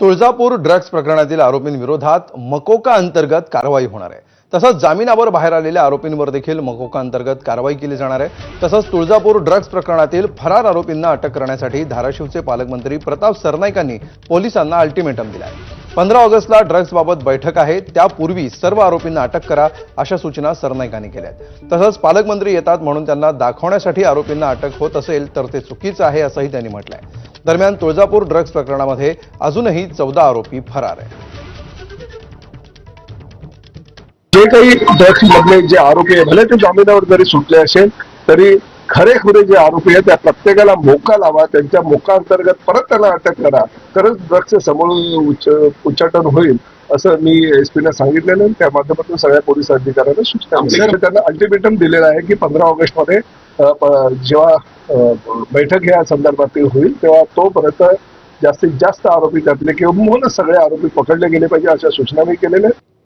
Tuljapur drugs प्रकरणातील आरोपींविरोधात मकोका अंतर्गत कारवाई होणार आहे. तसंच जामिनावर बाहेर आलेल्या आरोपींवर देखील मकोका अंतर्गत कारवाई केली जाणार आहे. तसंच तुळजापूर ड्रग्ज प्रकरणातील फरार आरोपींना अटक करण्यासाठी धाराशिवचे पालकमंत्री प्रताप सरनाईकांनी पोलिसांना अल्टिमेटम दिला आहे पंधरा ऑगस्टला ड्रग्जबाबत बैठक आहे. त्यापूर्वी सर्व आरोपींना अटक करा अशा सूचना सरनाईकांनी केल्या आहेत तसंच पालकमंत्री येतात म्हणून त्यांना दाखवण्यासाठी आरोपींना अटक होत असेल तर ते चुकीचं आहे असंही त्यांनी म्हटलं आहे दरम्यान तुळजापूर ड्रग्ज प्रकरणामध्ये अजूनही चौदा आरोपी फरार आहेत जे काही ड्रग्स मधले जे आरोपी आहे भले ते जामिनावर जरी सुटले असेल तरी खरेखुरे जे आरोपी आहेत त्या प्रत्येकाला मोका लावा त्यांच्या मोका अंतर्गत परत त्यांना अटक करा तरच ड्रग्सचं समोर उच्च उच्चाटन होईल असं मी एसपीने सांगितलेलं आहे. त्या माध्यमातून सगळ्या पोलीस अधिकाऱ्यांना सूचना. त्यांना अल्टिमेटम दिलेलं आहे की पंधरा ऑगस्टमध्ये अ, प- जेव्हा बैठक या संदर्भातील होईल तेव्हा तोपर्यंत जास्तीत जास्त आरोपी त्यातले किंवा सगळे आरोपी पकडले गेले पाहिजे अशा सूचना मी केलेल्या आहेत.